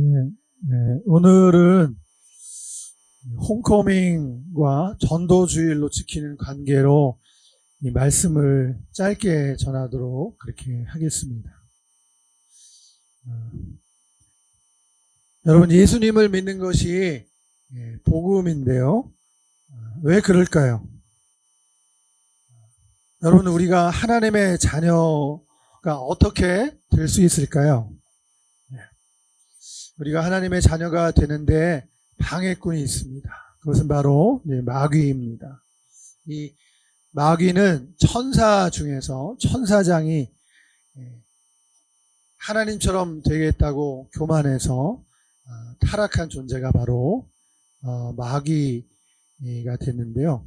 네, 네, 오늘은 홈커밍과 전도주일로 지키는 관계로 이 말씀을 짧게 전하도록 그렇게 하겠습니다. 어, 여러분 예수님을 믿는 것이 예, 복음인데요. 어, 왜 그럴까요? 여러분 우리가 하나님의 자녀가 어떻게 될 수 있을까요? 우리가 하나님의 자녀가 되는데 방해꾼이 있습니다. 그것은 바로 마귀입니다. 이 마귀는 천사 중에서 천사장이 예, 하나님처럼 되겠다고 교만해서 아, 타락한 존재가 바로 어, 마귀가 됐는데요.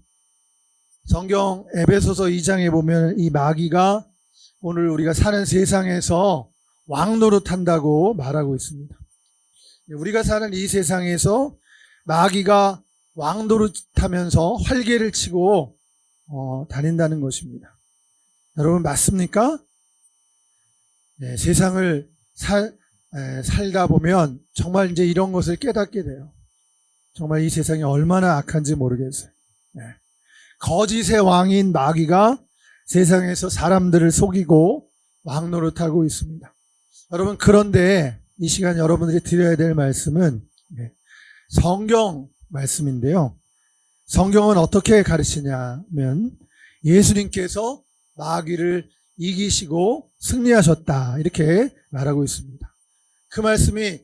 성경 에베소서 2장에 보면 이 마귀가 오늘 우리가 사는 세상에서 왕노릇한다고 말하고 있습니다. 우리가 사는 이 세상에서 마귀가 왕도릇하면서 활개를 치고 어, 다닌다는 것입니다. 여러분 맞습니까? 네, 세상을 살, 에, 살다 보면 정말 이제 이런 것을 깨닫게 돼요. 정말 이 세상이 얼마나 악한지 모르겠어요. 네. 거짓의 왕인 마귀가 세상에서 사람들을 속이고 왕노릇하고 있습니다. 여러분 그런데 이 시간 여러분들이 드려야 될 말씀은 네, 성경 말씀인데요. 성경은 어떻게 가르치냐면 예수님께서 마귀를 이기시고 승리하셨다 이렇게 말하고 있습니다. 그 말씀이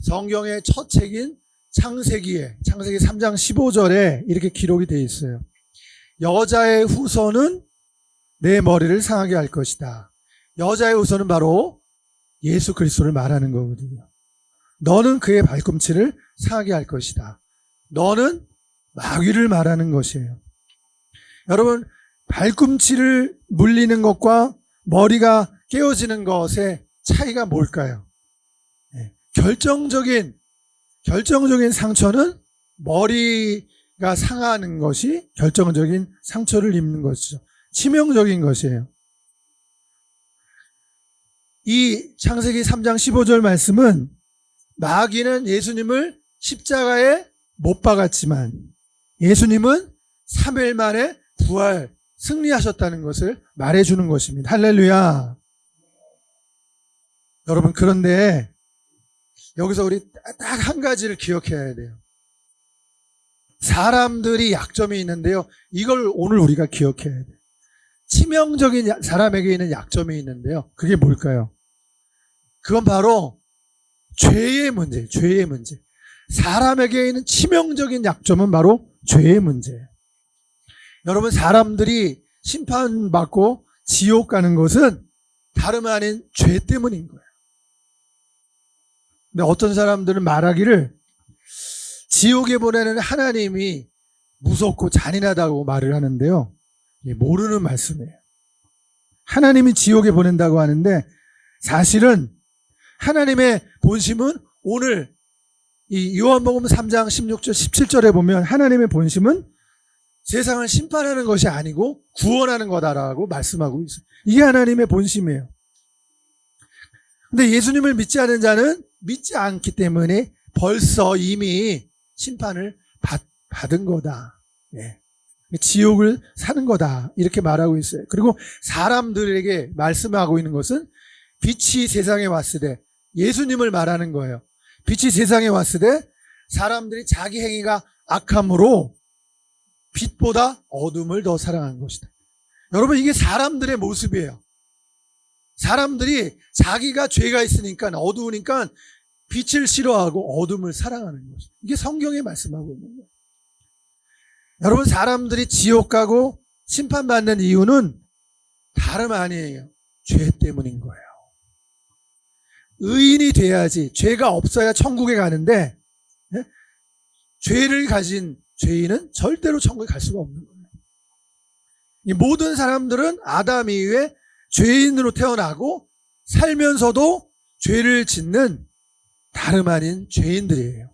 성경의 첫 책인 창세기에 창세기 3장 15절에 이렇게 기록이 되어 있어요. 여자의 후손은 내 머리를 상하게 할 것이다. 여자의 후손은 바로 예수 그리스도를 말하는 거거든요. 너는 그의 발꿈치를 상하게 할 것이다. 너는 마귀를 말하는 것이에요. 여러분, 발꿈치를 물리는 것과 머리가 깨어지는 것의 차이가 뭘까요? 네. 결정적인, 결정적인 상처는 머리가 상하는 것이 결정적인 상처를 입는 것이죠. 치명적인 것이에요. 이 창세기 3장 15절 말씀은 마귀는 예수님을 십자가에 못 박았지만 예수님은 3일 만에 부활, 승리하셨다는 것을 말해주는 것입니다. 할렐루야. 여러분, 그런데 여기서 우리 딱 한 가지를 기억해야 돼요. 사람들이 약점이 있는데요. 이걸 오늘 우리가 기억해야 돼요. 치명적인 사람에게 있는 약점이 있는데요. 그게 뭘까요? 그건 바로 죄의 문제, 죄의 문제. 사람에게 있는 치명적인 약점은 바로 죄의 문제예요. 여러분, 사람들이 심판받고 지옥 가는 것은 다름 아닌 죄 때문인 거예요. 근데 어떤 사람들은 말하기를 지옥에 보내는 하나님이 무섭고 잔인하다고 말을 하는데요. 모르는 말씀이에요. 하나님이 지옥에 보낸다고 하는데 사실은 하나님의 본심은 오늘 이 요한복음 3장 16절 17절에 보면 하나님의 본심은 세상을 심판하는 것이 아니고 구원하는 거다라고 말씀하고 있어요. 이게 하나님의 본심이에요. 근데 예수님을 믿지 않은 자는 믿지 않기 때문에 벌써 이미 심판을 받, 받은 거다. 예. 지옥을 사는 거다. 이렇게 말하고 있어요. 그리고 사람들에게 말씀하고 있는 것은 빛이 세상에 때 예수님을 말하는 거예요. 빛이 세상에 때 사람들이 자기 행위가 악함으로 빛보다 어둠을 더 사랑한 것이다. 여러분 이게 사람들의 모습이에요. 사람들이 자기가 죄가 있으니까 어두우니까 빛을 싫어하고 어둠을 사랑하는 것이 이게 성경에 말씀하고 있는 거예요. 여러분 사람들이 지옥 가고 심판받는 이유는 다름 아니에요. 죄 때문인 거예요. 의인이 돼야지 죄가 없어야 천국에 가는데 네? 죄를 가진 죄인은 절대로 천국에 갈 수가 없는 거예요. 이 모든 사람들은 아담 이후에 죄인으로 태어나고 살면서도 죄를 짓는 다름 아닌 죄인들이에요.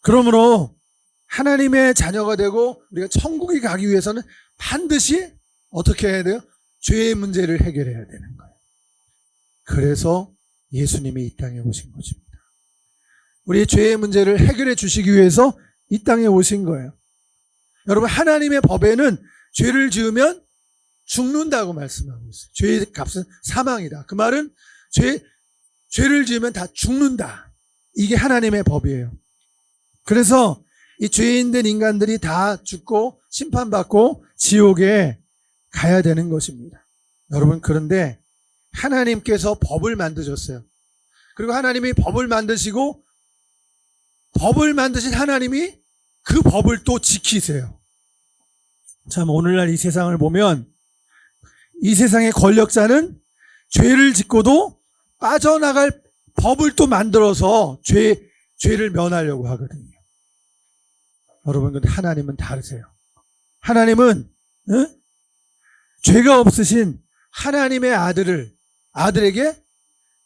그러므로 하나님의 자녀가 되고 우리가 천국에 가기 위해서는 반드시 어떻게 해야 돼요? 죄의 문제를 해결해야 되는 거예요. 그래서 예수님이 이 땅에 오신 것입니다. 우리의 죄의 문제를 해결해 주시기 위해서 이 땅에 오신 거예요. 여러분, 하나님의 법에는 죄를 지으면 죽는다고 말씀하고 있어요. 죄의 값은 사망이다. 그 말은 죄, 죄를 지으면 다 죽는다. 이게 하나님의 법이에요. 그래서 이 죄인된 인간들이 다 죽고 심판받고 지옥에 가야 되는 것입니다. 여러분, 그런데 하나님께서 법을 만드셨어요. 그리고 하나님이 법을 만드시고 법을 만드신 하나님이 그 법을 또 지키세요. 참, 오늘날 이 세상을 보면 이 세상의 권력자는 죄를 짓고도 빠져나갈 법을 또 만들어서 죄, 죄를 면하려고 하거든요. 여러분, 근데 하나님은 다르세요. 하나님은, 응? 죄가 없으신 하나님의 아들을, 아들에게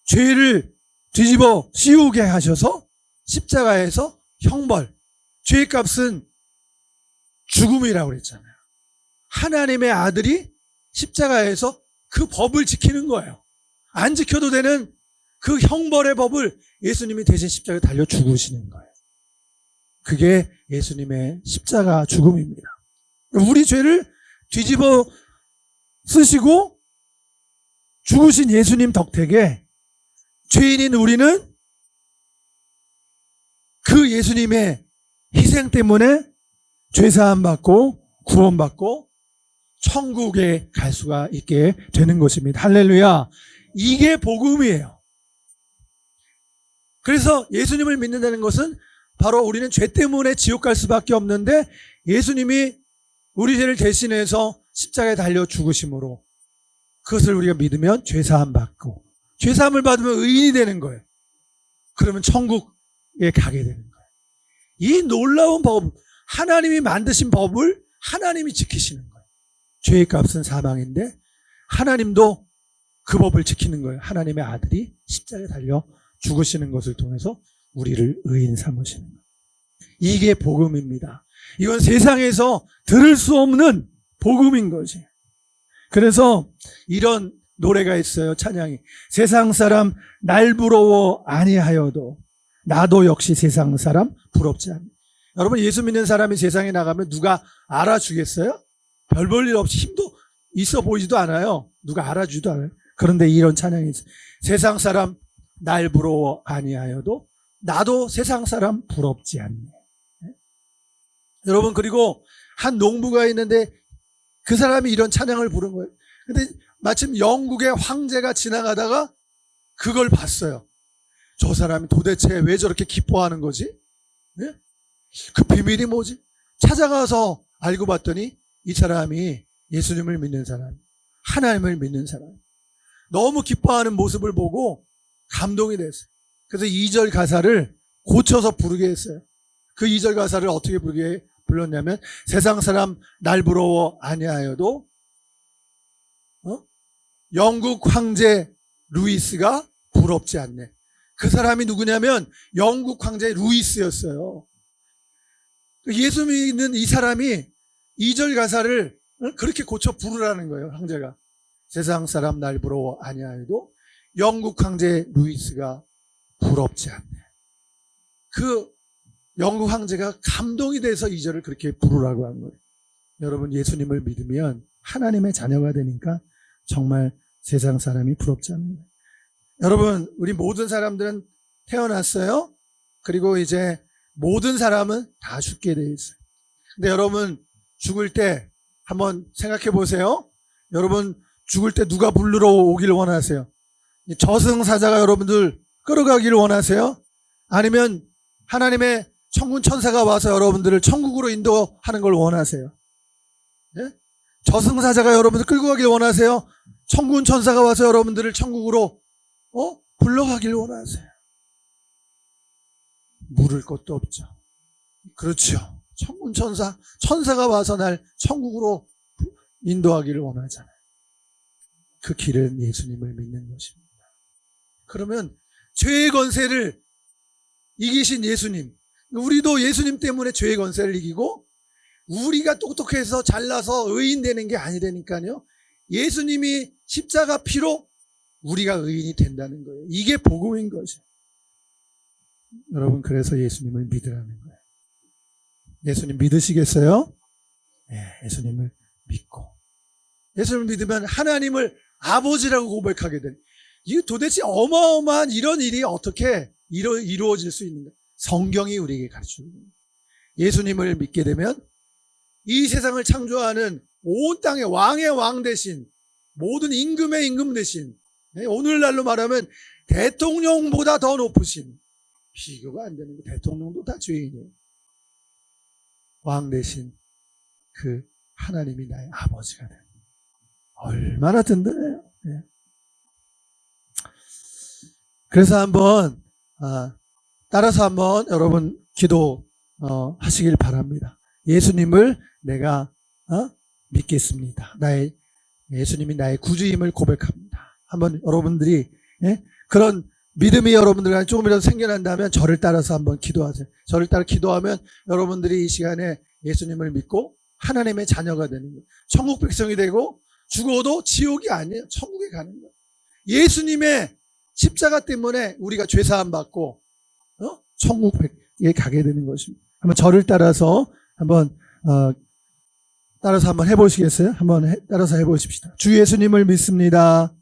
죄를 뒤집어 씌우게 하셔서 십자가에서 형벌, 죄의 값은 죽음이라고 그랬잖아요. 하나님의 아들이 십자가에서 그 법을 지키는 거예요. 안 지켜도 되는 그 형벌의 법을 예수님이 대신 십자가에 달려 죽으시는 거예요. 그게 예수님의 십자가 죽음입니다. 우리 죄를 뒤집어 쓰시고 죽으신 예수님 덕택에 죄인인 우리는 그 예수님의 희생 때문에 죄사함 받고 구원받고 천국에 갈 수가 있게 되는 것입니다. 할렐루야. 이게 복음이에요. 그래서 예수님을 믿는다는 것은 바로 우리는 죄 때문에 지옥 갈 수밖에 없는데 예수님이 우리 죄를 대신해서 십자가에 달려 죽으심으로 그것을 우리가 믿으면 죄사함 받고 죄사함을 받으면 의인이 되는 거예요. 그러면 천국에 가게 되는 거예요. 이 놀라운 법, 하나님이 만드신 법을 하나님이 지키시는 거예요. 죄의 값은 사망인데 하나님도 그 법을 지키는 거예요. 하나님의 아들이 십자가에 달려 죽으시는 것을 통해서 우리를 의인 삼으시는 거예요. 이게 복음입니다. 이건 세상에서 들을 수 없는 복음인 거지. 그래서 이런 노래가 있어요. 찬양이. 세상 사람 날 부러워 아니하여도 나도 역시 세상 사람 부럽지 않네. 여러분 예수 믿는 사람이 세상에 나가면 누가 알아주겠어요? 별 볼 일 없이 힘도 있어 보이지도 않아요. 누가 알아주지도 않아요. 그런데 이런 찬양이 있어요. 세상 사람 날 부러워 아니하여도 나도 세상 사람 부럽지 않네. 네? 여러분 그리고 한 농부가 있는데 그 사람이 이런 찬양을 부른 거예요. 근데 마침 영국의 황제가 지나가다가 그걸 봤어요. 저 사람이 도대체 왜 저렇게 기뻐하는 거지? 네? 그 비밀이 뭐지? 찾아가서 알고 봤더니 이 사람이 예수님을 믿는 사람, 하나님을 믿는 사람. 너무 기뻐하는 모습을 보고 감동이 됐어요. 그래서 2절 가사를 고쳐서 부르게 했어요. 그 2절 가사를 어떻게 부르게 불렀냐면 세상 사람 날 부러워 아니하여도 어? 영국 황제 루이스가 부럽지 않네. 그 사람이 누구냐면 영국 황제 루이스였어요. 예수 믿는 이 사람이 2절 가사를 그렇게 고쳐 부르라는 거예요, 황제가. 세상 사람 날 부러워 아니하여도 영국 황제 루이스가 부럽지 않네. 그 영국 황제가 감동이 돼서 2절을 그렇게 부르라고 한 거예요. 여러분 예수님을 믿으면 하나님의 자녀가 되니까 정말 세상 사람이 부럽지 않는 거예요. 여러분 우리 모든 사람들은 태어났어요. 그리고 이제 모든 사람은 다 죽게 돼 있어요. 근데 여러분 죽을 때 한번 생각해 보세요. 여러분 죽을 때 누가 부르러 오기를 원하세요? 저승사자가 여러분들 끌어가기를 원하세요? 아니면 하나님의 천군 천사가 와서 여러분들을 천국으로 인도하는 걸 원하세요? 네? 저승사자가 여러분들 끌고 가길 원하세요? 천군 천사가 와서 여러분들을 천국으로 어? 불러가길 원하세요? 물을 것도 없죠. 그렇죠. 천군 천사, 천사가 와서 날 천국으로 인도하기를 원하잖아요. 그 길은 예수님을 믿는 것입니다. 그러면 죄의 권세를 이기신 예수님, 우리도 예수님 때문에 죄의 권세를 이기고 우리가 똑똑해서 잘나서 의인 되는 게 아니라니까요. 예수님이 십자가 피로 우리가 의인이 된다는 거예요. 이게 복음인 거죠. 여러분 그래서 예수님을 믿으라는 거예요. 예수님 믿으시겠어요? 네, 예수님을 믿고 예수님을 믿으면 하나님을 아버지라고 고백하게 된. 이게 도대체 어마어마한 이런 일이 어떻게 이루, 이루어질 수 있는가? 성경이 우리에게 가르쳐 줍니다. 예수님을 믿게 되면 이 세상을 창조하는 온 땅의 왕의 왕 대신 모든 임금의 임금 대신 네, 오늘날로 말하면 대통령보다 더 높으신 비교가 안 되는 거 대통령도 다 죄인이에요. 왕 대신 그 하나님이 나의 아버지가 되는 얼마나 든든해요. 예. 그래서 한번 아, 따라서 한번 여러분 기도 어, 하시길 바랍니다. 예수님을 내가 어? 믿겠습니다. 나의 예수님이 나의 구주임을 고백합니다. 한번 여러분들이 예? 그런 믿음이 여러분들 조금이라도 생겨난다면 저를 따라서 한번 기도하세요. 저를 따라 기도하면 여러분들이 이 시간에 예수님을 믿고 하나님의 자녀가 되는 거예요. 천국 백성이 되고 죽어도 지옥이 아니에요. 천국에 가는 거예요. 예수님의 십자가 때문에 우리가 죄 사함 받고 어? 천국에 가게 되는 것입니다. 한번 저를 따라서 한번 어, 따라서 한번 해보시겠어요? 한번 해- 따라서 해보십시다. 주 예수님을 믿습니다.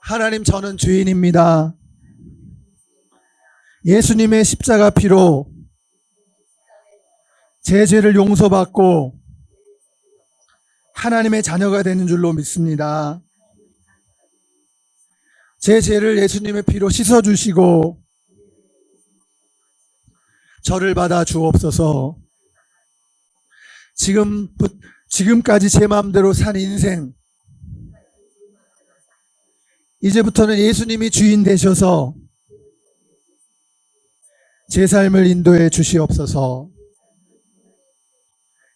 하나님 저는 죄인입니다. 예수님의 십자가 피로 제 죄를 용서받고 하나님의 자녀가 되는 줄로 믿습니다. 제 죄를 예수님의 피로 씻어주시고 저를 받아 주옵소서. 지금, 지금까지 제 마음대로 산 인생, 이제부터는 예수님이 주인 되셔서 제 삶을 인도해 주시옵소서.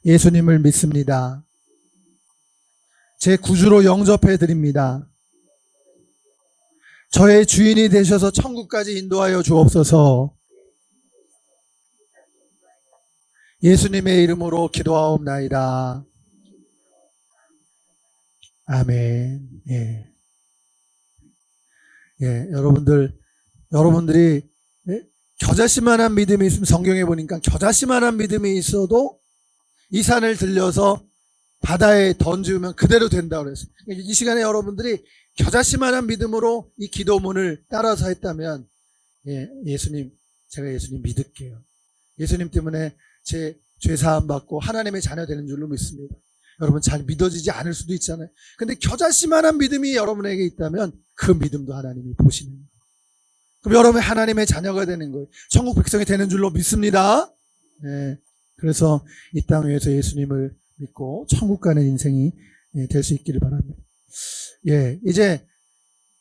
예수님을 믿습니다. 제 구주로 영접해 드립니다. 저의 주인이 되셔서 천국까지 인도하여 주옵소서. 예수님의 이름으로 기도하옵나이다. 아멘. 예. 예, 여러분들, 여러분들이 예? 겨자씨만한 믿음이 있으면 성경에 보니까 겨자씨만한 믿음이 있어도 이 산을 들려서 바다에 던지면 그대로 된다고 그랬어요. 이 시간에 여러분들이 겨자씨만한 믿음으로 이 기도문을 따라서 했다면 예, 예수님, 제가 예수님 믿을게요. 예수님 때문에 제 죄사함 받고 하나님의 자녀 되는 줄로 믿습니다. 여러분 잘 믿어지지 않을 수도 있잖아요. 근데 겨자씨만한 믿음이 여러분에게 있다면 그 믿음도 하나님이 보시는 거예요. 그럼 여러분 하나님의 자녀가 되는 거예요. 천국 백성이 되는 줄로 믿습니다. 네. 그래서 이 땅 위에서 예수님을 믿고 천국 가는 인생이 예, 될수 있기를 바랍니다. 예, 이제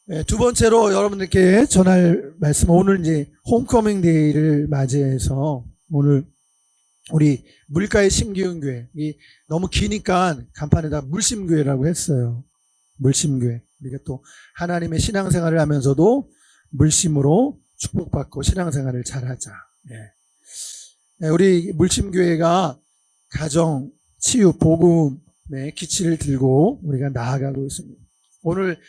예, 두 번째로 여러분들께 전할 말씀 오늘 이제 홈커밍 데이를 맞이해서 오늘 우리 물가의 심기운 교회 이 너무 기니까 간판에다 물심교회라고 했어요. 물심교회 우리가 또 하나님의 신앙생활을 하면서도 물심으로 축복받고 신앙생활을 잘하자. 예. 예, 우리 물심교회가 가정, 치유, 복음의 기치를 들고 우리가 나아가고 있습니다. 오늘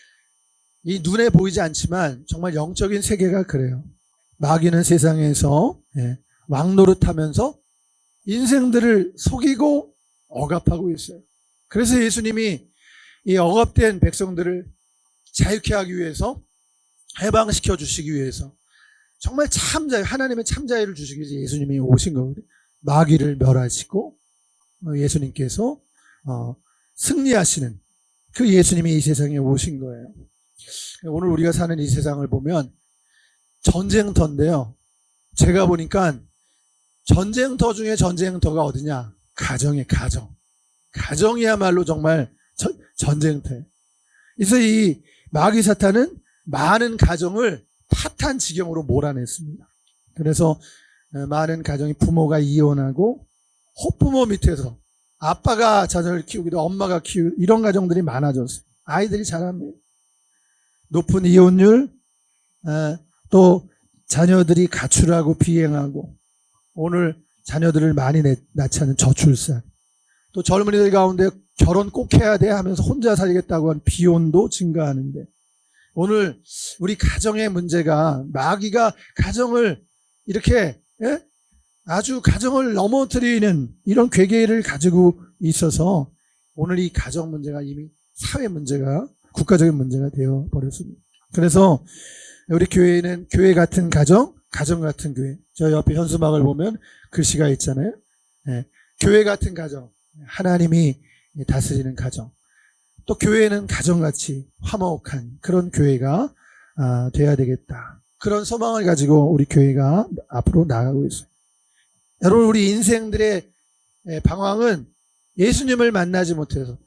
이 눈에 보이지 않지만 정말 영적인 세계가 그래요. 마귀는 세상에서 예, 왕노릇하면서 인생들을 속이고 억압하고 있어요. 그래서 예수님이 이 억압된 백성들을 자유케 하기 위해서 해방시켜 주시기 위해서 정말 참자 하나님의 참자유를 주시기 위해서 예수님이 오신 거거든요. 마귀를 멸하시고 어, 예수님께서 어, 승리하시는 그 예수님이 이 세상에 오신 거예요. 오늘 우리가 사는 이 세상을 보면 전쟁터인데요. 제가 보니까 전쟁터 중에 전쟁터가 어디냐? 가정의 가정. 가정이야말로 정말 전, 전쟁터예요. 그래서 이 마귀 사탄은 많은 가정을 파탄 지경으로 몰아냈습니다. 그래서 어, 많은 가정이 부모가 이혼하고 호부모 밑에서 아빠가 자녀를 키우기도 엄마가 키우고 이런 가정들이 많아졌어요. 아이들이 자랍니다. 높은 이혼율, 어, 또 자녀들이 가출하고 비행하고 오늘 자녀들을 많이 낳지 않은 저출산, 또 젊은이들 가운데 결혼 꼭 해야 돼 하면서 혼자 살겠다고 한 비혼도 증가하는데 오늘 우리 가정의 문제가 마귀가 가정을 이렇게 예? 아주 가정을 넘어뜨리는 이런 괴계를 가지고 있어서 오늘 이 가정 문제가 이미 사회 문제가 국가적인 문제가 되어 버렸습니다. 그래서 우리 교회는 교회 같은 가정, 가정 같은 교회. 저 옆에 현수막을 보면 글씨가 있잖아요. 예, 교회 같은 가정, 하나님이 다스리는 가정. 또 교회는 가정같이 화목한 그런 교회가 아, 돼야 되겠다. 그런 소망을 가지고 우리 교회가 앞으로 나가고 있어요. 여러분 우리 인생들의 예, 방황은 예수님을 만나지 못해서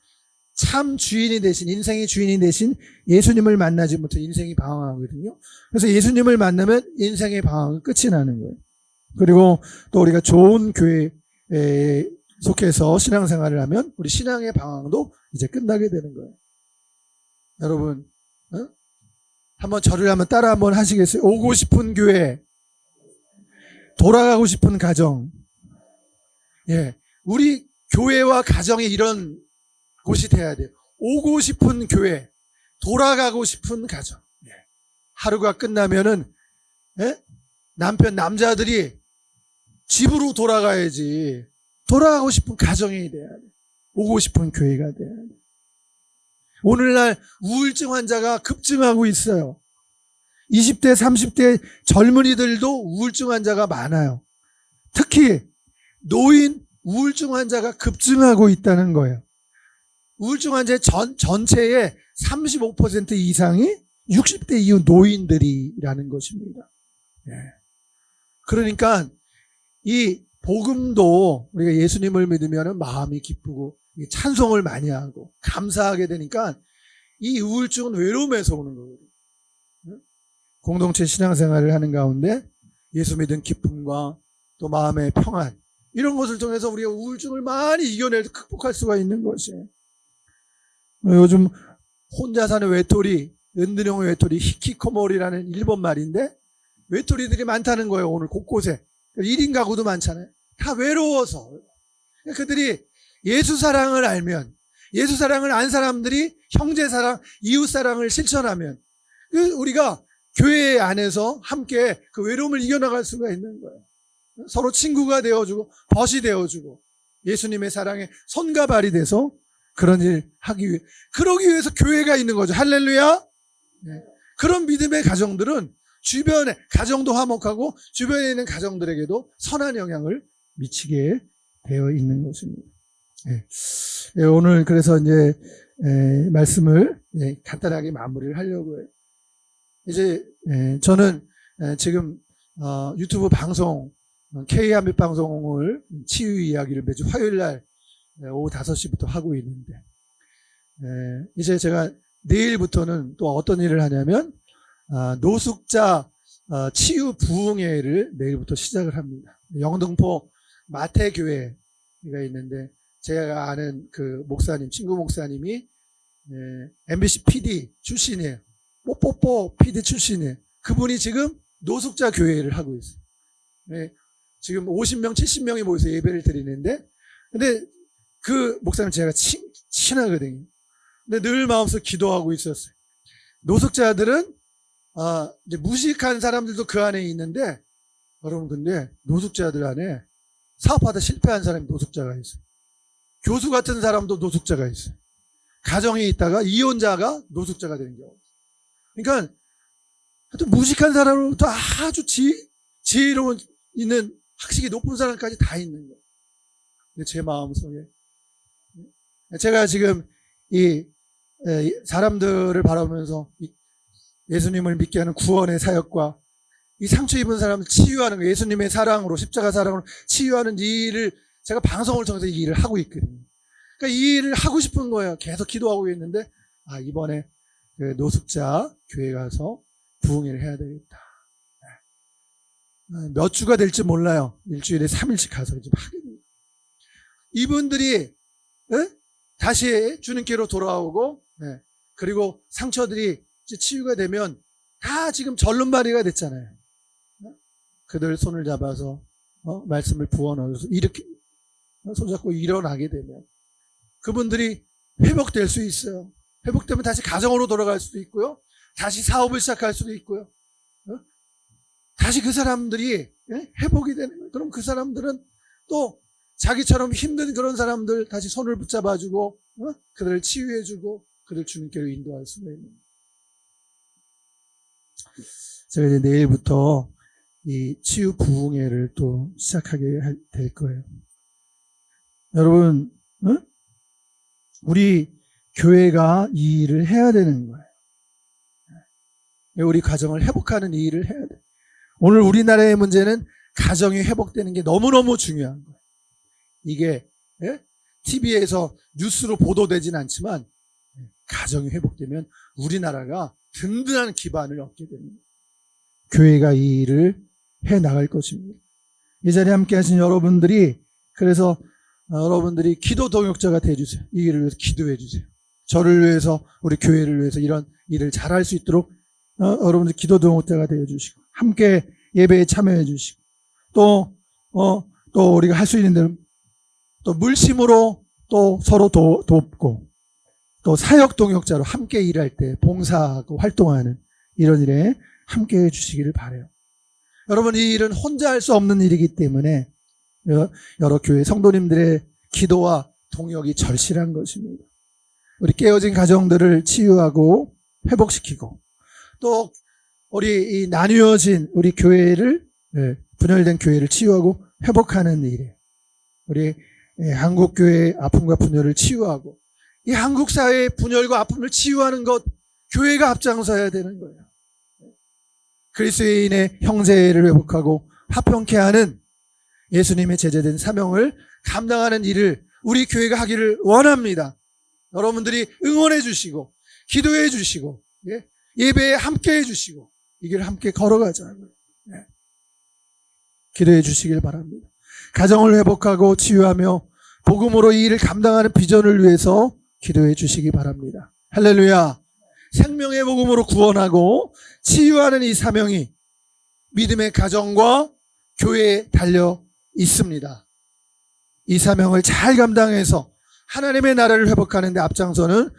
참 주인이 되신 인생의 주인이 되신 예수님을 만나지 못해 인생이 방황하거든요. 그래서 예수님을 만나면 인생의 방황은 끝이 나는 거예요. 그리고 또 우리가 좋은 교회에 속해서 신앙생활을 하면 우리 신앙의 방황도 이제 끝나게 되는 거예요. 여러분, 어? 한번 저를 한번 따라 한번 하시겠어요? 오고 싶은 교회, 돌아가고 싶은 가정. 예, 우리 교회와 가정이 이런 곳이 돼야 돼요. 오고 싶은 교회, 돌아가고 싶은 가정. 예. 하루가 끝나면은 예? 남편 남자들이 집으로 돌아가야지. 돌아가고 싶은 가정이 돼야 돼. 오고 싶은 교회가 돼야 돼. 오늘날 우울증 환자가 급증하고 있어요. 20대, 30대 젊은이들도 우울증 환자가 많아요. 특히 노인 우울증 환자가 급증하고 있다는 거예요. 우울증 환자의 전, 전체의 35% 이상이 60대 이후 노인들이라는 것입니다. 예. 그러니까 이 복음도 우리가 예수님을 믿으면 마음이 기쁘고 찬송을 많이 하고 감사하게 되니까 이 우울증은 외로움에서 오는 거거든요. 공동체 신앙생활을 하는 가운데 예수 믿은 기쁨과 또 마음의 평안 이런 것을 통해서 우리가 우울증을 많이 이겨내서 극복할 수가 있는 것이에요. 요즘 혼자 사는 외톨이, 은둔형 외톨이, 히키코모리라는 일본 말인데 외톨이들이 많다는 거예요. 오늘 곳곳에. 1인 가구도 많잖아요. 다 외로워서. 그들이 예수 사랑을 알면, 예수 사랑을 안 사람들이 형제 사랑, 이웃 사랑을 실천하면, 그 우리가 교회 안에서 함께 그 외로움을 이겨나갈 수가 있는 거예요. 서로 친구가 되어주고, 벗이 되어주고, 예수님의 사랑에 손과 발이 돼서 그런 일 하기 위해, 그러기 위해서 교회가 있는 거죠. 할렐루야! 네. 그런 믿음의 가정들은 주변에, 가정도 화목하고, 주변에 있는 가정들에게도 선한 영향을 미치게 되어 있는 것입니다. 예. 예, 오늘 그래서 이제 에, 말씀을 예, 간단하게 마무리를 하려고 해요. 이제 예, 저는 에, 지금 어, 유튜브 방송 K 한빛 방송을 치유 이야기를 매주 화요일 날 에, 오후 5시부터 하고 있는데 에, 이제 제가 내일부터는 또 어떤 일을 하냐면 아, 노숙자 어, 치유 부흥회를 내일부터 시작을 합니다. 영등포 마태교회가 있는데 제가 아는 그 목사님, 친구 목사님이 예, MBC PD 출신이에요. 뽀뽀뽀 PD 출신이에요. 그분이 지금 노숙자 교회를 하고 있어요. 예, 지금 50명, 70명이 모여서 예배를 드리는데, 근데 그 목사님 제가 친, 친하거든요. 근데 늘 마음속 기도하고 있었어요. 노숙자들은 아, 이제 무식한 사람들도 그 안에 있는데, 여러분 근데 노숙자들 안에 사업하다 실패한 사람이 노숙자가 있어요. 교수 같은 사람도 노숙자가 있어요. 가정에 있다가 이혼자가 노숙자가 되는 경우. 그러니까 하여튼 무식한 사람으로부터 아주 지, 지혜로운 있는 학식이 높은 사람까지 다 있는 거예요. 제 마음속에 제가 지금 이 사람들을 바라보면서 예수님을 믿게 하는 구원의 사역과 이 상처 입은 사람을 치유하는 거, 예수님의 사랑으로, 십자가 사랑으로 치유하는 이 일을 제가 방송을 통해서 이 일을 하고 있거든요. 그러니까 이 일을 하고 싶은 거예요. 계속 기도하고 있는데, 아, 이번에 그 노숙자 교회 가서 부흥회를 해야 되겠다. 네. 몇 주가 될지 몰라요. 일주일에 3일씩 가서 좀 하게 됩니다. 이분들이, 에? 다시 주님께로 돌아오고, 네. 그리고 상처들이 치유가 되면 다 지금 절름발이가 됐잖아요. 그들 손을 잡아서 어? 말씀을 부어 넣어서 이렇게 손잡고 일어나게 되면 그분들이 회복될 수 있어요. 회복되면 다시 가정으로 돌아갈 수도 있고요. 다시 사업을 시작할 수도 있고요. 어? 다시 그 사람들이 예? 회복이 되는 거예요. 그럼 그 사람들은 또 자기처럼 힘든 그런 사람들 다시 손을 붙잡아주고 어? 그들을 치유해주고 그들 주님께로 인도할 수가 있는 거예요. 제가 이제 내일부터 이 치유 부흥회를 또 시작하게 할- 될 거예요. 여러분, 어? 우리 교회가 이 일을 해야 되는 거예요. 우리 가정을 회복하는 이 일을 해야 돼. 오늘 우리나라의 문제는 가정이 회복되는 게 너무너무 중요한 거예요. 이게 TV에서 뉴스로 보도되진 않지만 예, 가정이 회복되면 우리나라가 든든한 기반을 얻게 됩니다. 교회가 이 일을 해 나갈 것입니다. 이 자리에 함께 하신 여러분들이 그래서 어, 여러분들이 기도 동역자가 돼 주세요. 이 일을 위해서 기도해 주세요. 저를 위해서 우리 교회를 위해서 이런 일을 잘할 수 있도록 어, 여러분들 기도 동역자가 되어 주시고 함께 예배에 참여해 주시고 또 어, 또 우리가 할 수 있는 대로 또 물심으로 또 서로 도, 돕고 또 사역 동역자로 함께 일할 때 봉사하고 활동하는 이런 일에 함께 해 주시기를 바래요. 여러분 이 일은 혼자 할 수 없는 일이기 때문에 여- 여러 교회 성도님들의 기도와 동역이 절실한 것입니다. 우리 깨어진 가정들을 치유하고 회복시키고 또 우리 이 나뉘어진 우리 교회를 예, 분열된 교회를 치유하고 회복하는 일에 우리 예, 한국 교회의 아픔과 분열을 치유하고 이 한국 사회의 분열과 아픔을 치유하는 것 교회가 앞장서야 되는 거예요. 그리스도인의 형제를 회복하고 화평케 하는 예수님의 제재된 사명을 감당하는 일을 우리 교회가 하기를 원합니다. 여러분들이 응원해 주시고 기도해 주시고 예? 예배에 함께 해 주시고 이 길을 함께 걸어가자고요. 예. 기도해 주시길 바랍니다. 가정을 회복하고 치유하며 복음으로 이 일을 감당하는 비전을 위해서 기도해 주시기 바랍니다. 할렐루야. 생명의 복음으로 구원하고 치유하는 이 사명이 믿음의 가정과 교회에 달려 있습니다. 이 사명을 잘 감당해서 하나님의 나라를 회복하는 데 앞장서는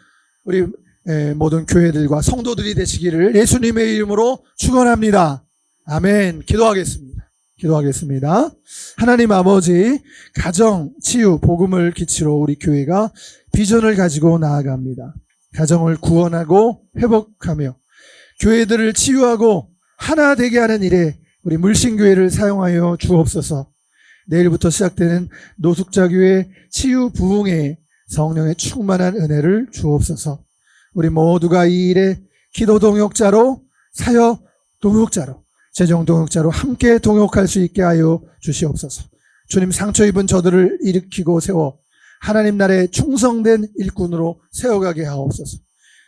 우리 에, 모든 교회들과 성도들이 되시기를 예수님의 이름으로 축원합니다. 아멘. 기도하겠습니다. 기도하겠습니다. 하나님 아버지 가정 치유 복음을 기치로 우리 교회가 비전을 가지고 나아갑니다. 가정을 구원하고 회복하며 교회들을 치유하고 하나 되게 하는 일에 우리 물신교회를 사용하여 주옵소서. 내일부터 시작되는 노숙자교회 치유 부흥회 성령의 충만한 은혜를 주옵소서. 우리 모두가 이 일에 기도 동역자로 사역 동역자로 재정 동역자로 함께 동역할 수 있게 하여 주시옵소서. 주님 상처 입은 저들을 일으키고 세워 하나님 나라에 충성된 일꾼으로 세워가게 하옵소서.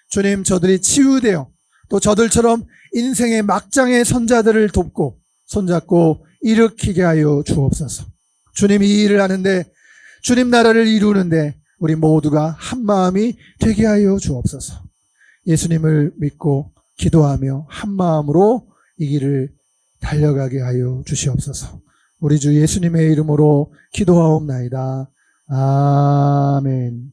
주님 저들이 치유되어 또 저들처럼 인생의 막장의 선자들을 돕고 손잡고 일으키게 하여 주옵소서. 주님 이 일을 하는데 주님 나라를 이루는데 우리 모두가 한 마음이 되게 하여 주옵소서. 예수님을 믿고 기도하며 한 마음으로 이 길을 달려가게 하여 주시옵소서. 우리 주 예수님의 이름으로 기도하옵나이다. 아멘.